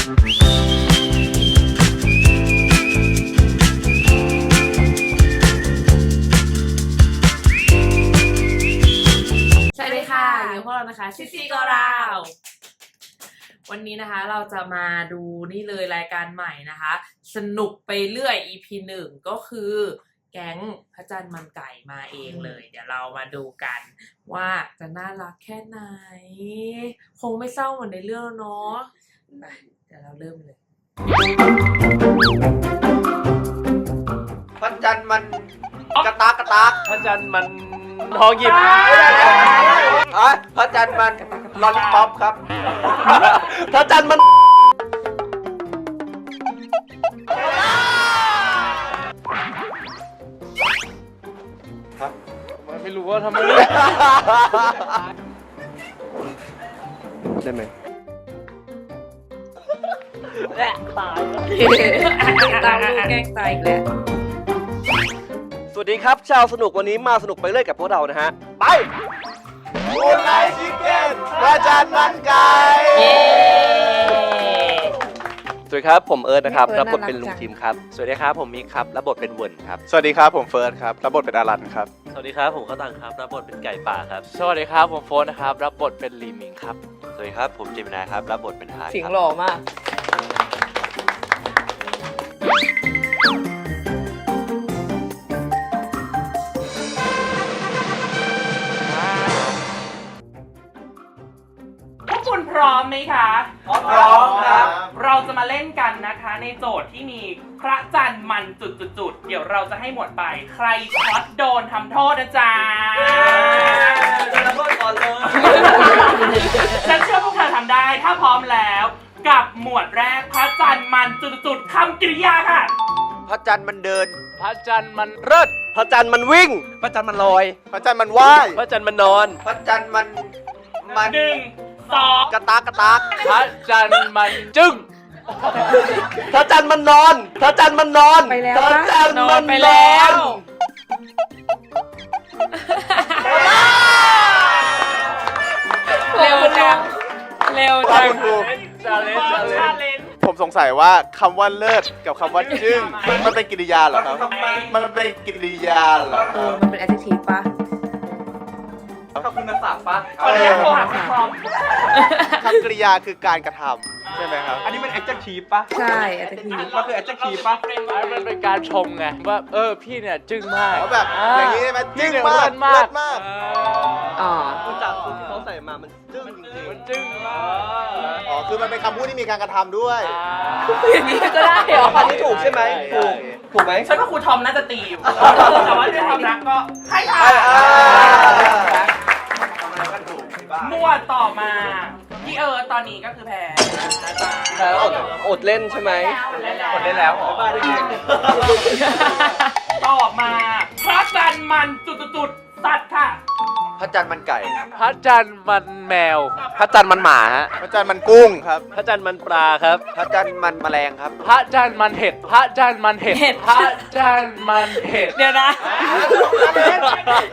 สวัสดีค่ะ อยู่พวกเรานะคะชิซีก็ราววันนี้นะคะเราจะมาดูนี่เลยรายการใหม่นะคะ สนุกไปเรื่อย EP หนึ่งก็คือแก๊งพระจันทร์มันไก่มาเองเลย เดี๋ยวเรามาดูกันว่าจะน่ารักแค่ไหน คงไม่เศร้าเหมือนในเรื่องเนาะ เดี๋ยวเราเริ่มเลยพระจันทร์มันกระตากกระตากพระจันทร์มันทองหยิบอะพระจันทร์มันลอลิปอปครับ พระจันทร์มันไม่รู้ว่าทำไมได้ไหม ตามลูกแกล้งตายอีกแล้วสวัสดีครับ ชาวสนุกวันนี้มาสนุกไปเรื่อยกับพวกเรานะฮะ ไปมูนไลชิคเก้นพระจันทร์มันไก่เย้สวัสดีครับผมเอิร์ธนะครับเอิร์รัธบบทเป็นน่ารักลุงจังทีมครับ สวัสดีครับผมมิกครับรับบทเป็นเวิร์นครับ สวัสดีครับผมเฟิร์สครับรับบทเป็นอารันครับ สวัสดีครับผมข้าวตังครับรับบทเป็นไก่ป่าครับ สวัสดีครับผมโฟนนะครับรับบทเป็นลีมิงครับ สวัสดีครับผมเจมินาครับรับบทเป็นไฮเสียงหล่อมาก ร้อมไหมคะ พร้อมครับ เราจะมาเล่นกันนะคะในโจทย์ที่มีพระจันทร์มันจุดๆๆ เดี๋ยวเราจะให้หมวดไป ใครช็อตโดนทำโทษนะจ๊ะแล้วก็ก่อนเลยฉันเชื่อพวกเธอทำได้ถ้าพร้อมแล้ว กับหมวดแรกพระจันทร์มันจุดๆๆคำกริยาค่ะ พระจันทร์มันเดิน พระจันทร์มันเลิศพระจันทร์มันวิ่ง พระจันทร์มันลอย พระจันทร์มันว่าย พระจันทร์มันนอน พระจันทร์มัน มัน หนึ่ง สองกระตากกระตากพระจันทร์มันจึ้งพระจันทร์มันนอนพระจันทร์มันนอนไปแล้วพระปะจันทร์นอมันนไปนแล้อนวเร็วจังเร็วจังคุณครูชาเลนจ์ชาเลชานจ์เลนผมสงสัยว่าคำว่าเลิศกับคำว่าจึ้งมันเป็นกริยาเหรอครับ มันเป็นกริยาเหรอเออมันเป็น adjective ปะ ขอบคุณนะศักดิ์ปะขออนุญาตโทรหาคุณพร้อมคำกริยาคือการกระทำใช่ไหมครับ อันนี้เป็น adjective ปะใช่ adjective มันคือ adjective ปะมันเป็นการชมไงว่าเออพี่เนี่ยจึ้งมากอ๋อแบบอย่างนี้ใช่ไหมพี่จึ้งเนี่ยมากเลิศมากเลิศมากเออ๋อคุณจากคุณที่เขาใส่มามันจึ้งจริงอมันจึ้งมากอ๋อคือมันเป็นคำพูดที่มีการกระทำด้วยอ่าอย่างนี้ก็ได้เหรอๆอันนี้ถูกใช่ไหมถูกถูกไหมฉันว่าครูทอมน่าจะตีอยู่แต่ว่าด้วยความรักก็ให้ค่ะ หมวดต่อมา พี่เอิร์ธตอนนี้ก็คือแพ้นะจ๊ะแล้วอดอดเล่นใช่ไหมอดได้แล้วบ้าได้ไง ต่อมาพระจันทร์มันจุดๆๆสัตว์ค่ะ พระจันทร์มันไก่ พระจันทร์มันแมว พระจันทร์มันหมาฮะ พระจันทร์มันกุ้งครับ พระจันทร์มันปลาครับ พระจันทร์มันแมลงครับ พระจันทร์มันเห็ด พระจันทร์มันเห็ด เห็ด พระจันทร์มันเห็ด เดี๋ยวนะ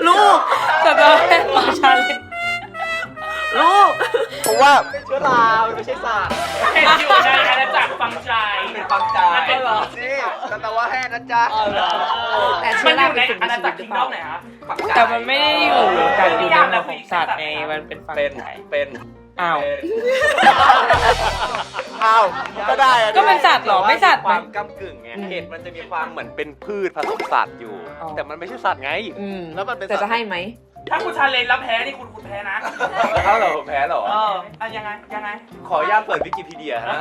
ลูกจะโดนของฉันเลยลูก เพราะว่าเชื้อราไม่ใช่ศาสตร์เห็นอยู่ในอาณาจักรฟังใจ เป็นฟังใจมันเป็นเหรอนี่สัตวแพทย์นะจ๊ะแต่มัเชื้นออรายู่เป็ในนสิ่งอามีณาชีจัวิกตรหรือเปล่าคิงดอมไหนฮะแต่มันไม่ได้อยู่กันอยู่ในโลกของสัตว์ไงมันเป็นฝั่งเป็นไหนเป็นอ้าวอ้าวก็ได้อะก็เป็นสัตว์เหรอไม่สัตว์คไหมวามก้ากึ่งไงอืมเห็ดมันจะมีความเหมือนเป็นพืชผสมสัตว์อยู่ อ๋อ แต่มันไม่ใช่สัตว์ไง อืมแล้วมันเป็นแต่สัตจะว์ให้ไหม ถ้าคุณชาเลนแล้วแพ้นี่คุณคุณแพ้นะถ้าเราแพ้เหรอ เอออะยังไงยังไง ขออนุญาตเปิดวิกิพีเดียฮะ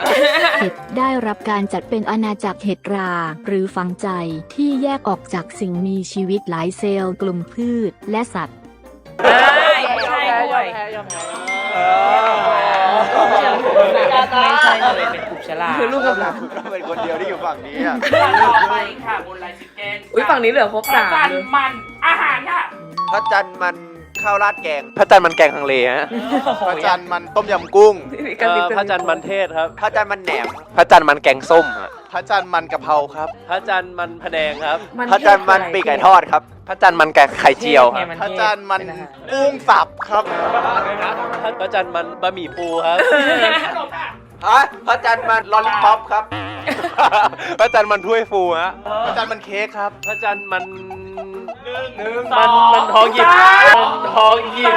เห็ดได้รับการจัดเป็นอาณาจักรเห็ดรา หรือฝังใจที่แยกออกจากสิ่งมีชีวิตหลายเซลล์กลุ่มพืชและสัตว์ ได้ใช่ด้วยแพ้ยอมแพ้ไม่ใช่เลยเป็นกลุ่มฉลาดคือลูกกับหลานก็เป็นคนเดียวที่อยู่ฝั่งนี้อะ ต่อไปค่ะบนไลน์ชิคเก้นอุ้ยฝั่งนี้เหลือครบพระสามจันทเลยร์มันอาหารค่ะ พระจันทร์มันข้าวราดแกง พระจันทร์มันแกงฮังเลฮะพระจันทร์มันต้มยำกุ้งกระซิบกพระจันทร์มันเทศครับ พระจันทร์มันแหนม พระจันทร์มันแกงส้มฮะพระจันทร์มันกะเพราครับ พระจันทร์มันพะแนงครับ พระจันทร์มันปีกไก่ทอดครับ พระจันทร์มันแกงไข่เจียวครับพระจันทร์มันกุ้งสับครับพระจันทร์มันบะหมี่ปูครับขนมค่ะพฮะพระจันทร์มันลอลลิปอปครับ พระจันทร์มันถ้วยฟูฮะพระจันทร์มันเค้กครับ พระจันทร์มันหนึ่งมันมันทองหยิบสามมันทองหยิบ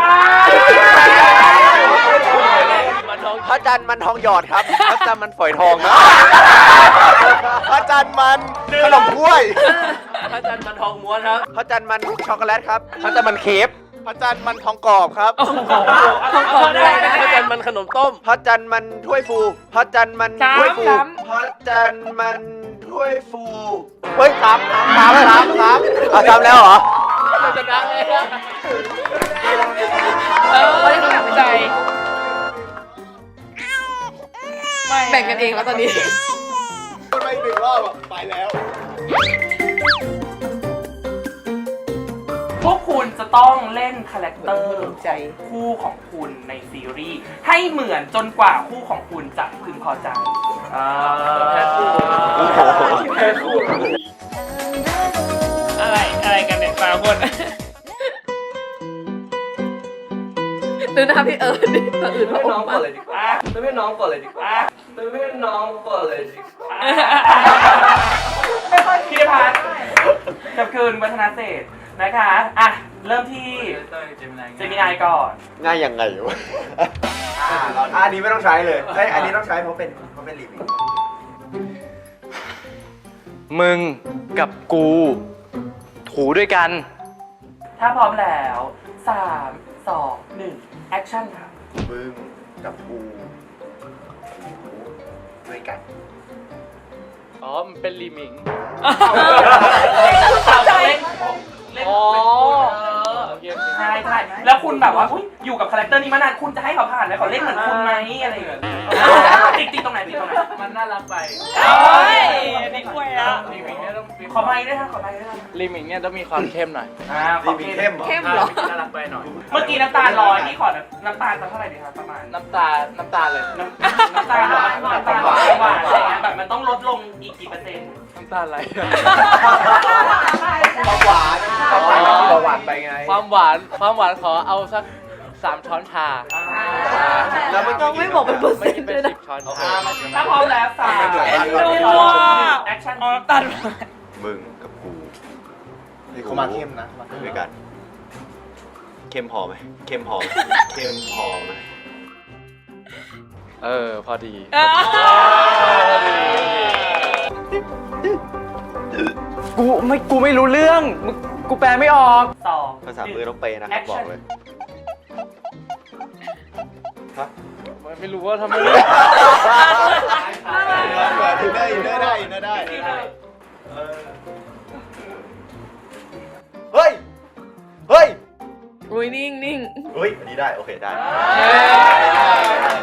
มันทองพระจันทร์มันทองหยอดครับ พระจันทร์มันฝอยทองนะพระจันทร์มันขนมถ้วย พระจันทร์มันทองม้วนครับ พระจันทร์มันช็อกโกแลตครับ พระจันทร์มันเคฟ พระจันทร์มันทองกรอบครับ ต้องกดได้นะพระจันทร์มันขนมต้ม พระจันทร์มันถ้วยฟู พระจันทร์มันสามถ้วยฟู สาม พระจันทร์มันถ้วยฟู เฮ้ยสามสามสามสามเอาจำแล้วเหรอจะดังเลยนะเออไม่ต้องแบบใจแบ่งกันเองแล้วตอนนี้ ไปอีกหนึ่งรอบอะไปแล้ว พวกคุณจะต้องเล่นคาแรคเตอร์คู่ของคุณในซีรีส์ให้เหมือนจนกว่าคู่ของคุณจะพึงพอใจอ่าคู่อะไรอะไรกันเนี่ยสามคนดูหน้าพี่เอิร์ดดิตัวอื่นว่าอมมากอะไม่ให้น้องก่อนเลยดีกว่าอะไม่น้องก่อนเลยดีกว่าพี่พัฒน์กับคืนวัฒนาเศรษฐ นะคะ อะ เริ่มที่เจมินายก่อน ง่ายยังไงวะอ่าเราอันนี้ไม่ต้องใช้เลยเฮ้ยอันนี้ต้องใช้เพราะเป็นเพราะเป็นลิมิตมึงกับกู ถูด้วยกัน ถ้าพร้อมแล้วสามสองหนึ่งแอคชั่นค่ะ มึงกับกูด้วยกัน อ๋อ มันเป็นรีมิงเราจะเล่นเล่นอ๋อโอเคใช่ใช่แล้วคุณแบบว่าอุ๊ยอยู่กับคาแรคเตอร์นี้มานานคุณจะให้เขาผ่านไหมเขาเล่นเหมือนคุณไหมอะไรอย่างเงี้ยติดติดตรงไหนติดตรงไหนมันน่ารักไปเอ้ยนี่คุยอะรีมิงเนี่ยต้องมีขอไมค์ด้วยค่ะขอไมค์ด้วยค่ะรีมิงเนี่ยต้องมีความเข้มหน่อย อ่าขลิอมิตเข้เข้มมเหรอเข้มเหรอ น่ารักไปหน่อย เมื่อกี้น้ำตาลลอยนี่ขอน้ำตาลสักเท่าไหร่ดีครับประมาณ น้ำตา น้ำตาเลย น้ำน้ำตาลหวานน้ำตาลหวานหวานอะไรเงี้ยแบบมันต้องลดลงอีกกี่เปอร์เซ็นต์ น้ำตาอะไรความหวานความหวานที่เราหวาน ไปไงความหวานความหวานขอเอาสักสามช้อนชาแล้วเมื่อน้องกี้ไม่บอกเป็นเปอร์ไม่เซ็นต์เป็เลนยสินะบช้อนโอเคชาถ้าพร้อมแล้วสามดูสองแอคชั่นตัดมึงกับกูเขามาเข้มนะมาเข้มด้วยกันเข้มพอไหมเข้มพอไหมเข้มพอไหมเออ พอดีกูไม่กูไม่รู้เรื่องมึงกูแปลไม่ออกสองภาษามือต้องเปย์นะครับบอกเลยไม่รู้ว่าทำไมได้ได้ได้ได้ได้เฮ้ย เฮ้ย อุ้ยนิ่งนิ่งเฮ้ย อันนี้ได้ โอเค ได้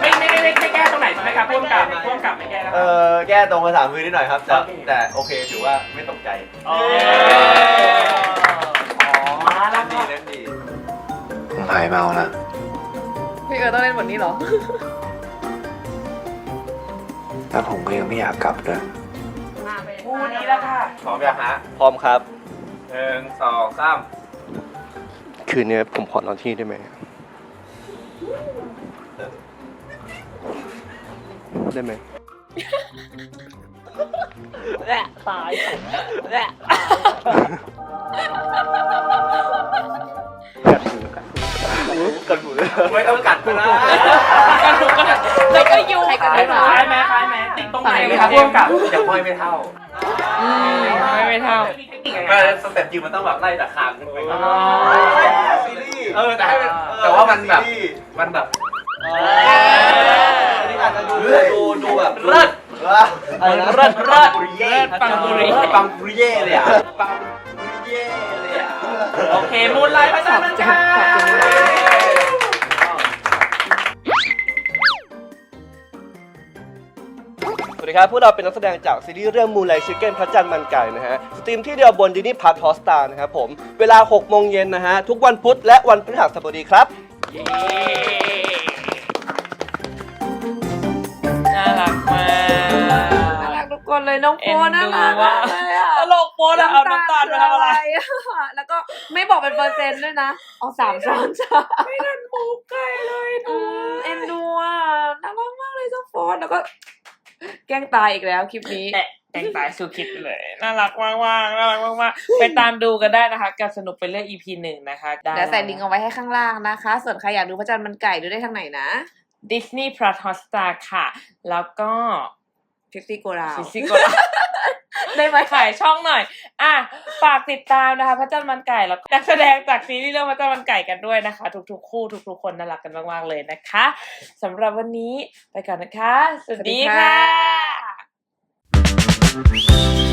ไม่ไม่ไม่ไม่แก้ตรงไหนใช่ไหมครับพ่วงกับพ่วงกับไม่แก้นะคเอรับอแก้ตรงภาษามือนิดหน่อยครับ แต่โอเคแต่โอเค ถือว่าไม่ตกใจอ๋อมาายเมาแล้วพี่เอิร์ดต้องเล่นบทนี้เหรอ แล้วผมก็ยังไม่อยากกลับด้วยคู่นี้แล้วค่ะพร้อมยังฮะพร้อมครับหนึ่งสองสามคืนนี้ผมขอนอนที่ได้ไหมได้ไหมและตายและ กัดหูไม่ต้องกัดกูนะแล้วก็ยูใครกันคได้หรอล้ายไหมคล้ายไหมติดตรงไหนไหมครับพ่วงกับยังไม่ไม่เท่าไม่ไม่เท่ามีเทคนิคยังไงไม่สเต็ปจริงมันต้องแบบไล่แต่คางขึ้นไปอ๋อซีรีส์เออแต่ให้มันแต่ว่ามันแบบมันแบบอันนี้อาจจะดูดูดูแบบเลิศอะไรนะเลิศเลิศปุริเย่ปังปุริปังปุริเย่เลยอะปังปุริเย่ เลยอะโอเคมูลไลท์พระจันทร์มันค่ะสวัสดีครับพวกเราเป็นนักแสดงจากซีรีส์เรื่องมูลไลชิคเก้นพระจันทร์มันไก่นะฮะ สตรีมที่เดียวบนดินี่พาร์ทฮอสตานะครับผม เวลา 6 โมงเย็นนะฮะ ทุกวันพุธและวันพฤหัสบดีครับ น่ารักมาก น่ารักทุกคนเลยน้องโฟเอ็นดูน่ารักว่ะมากเลยอะ ตลกโป๊ะอะเอาน้ำตาลมาทำอะไรอะแล้วก็ไม่บอกเป็นเปอร์เซ็นต์ด้วยนะเอาสามช้อนจ้าไม่ทันมุกใครเลยอืดูมเอ็นดูอะน่ารักมากเลยเจ้าโฟนแล้วก็ แกล้งตายอีกแล้วคลิปนี้แอะแต่งตายสู่คลิปไปเลย น่ารักมากๆน่ารักมากๆไปตามดูกันได้นะคะ กับสนุกไปเรื่อย EP หนึ่งนะคะได้เดี๋ยวใส่ลิงก์เอาไว้ให้ข้างล่างนะคะ ส่วนใครอยากดูพระจันทร์มันไก่ดูได้ทางไหนนะดิสนีย์พลัสฮอสตาค่ะ แล้วก็ฟิฟตี้โกราวซิซิโกะ ได้ไหมขายช่องหน่อย อะฝากติดตามนะคะพระจันทร์มันไก่แล้วก็นักแสดงจากซีรีส์เรื่องพระจันทร์มันไก่กันด้วยนะคะ ทุกๆ คู่ทุกๆ คนน่ารักกันมากๆเลยนะคะสำหรับวันนี้ไปก่อนนะคะ สวัสดีค่ะ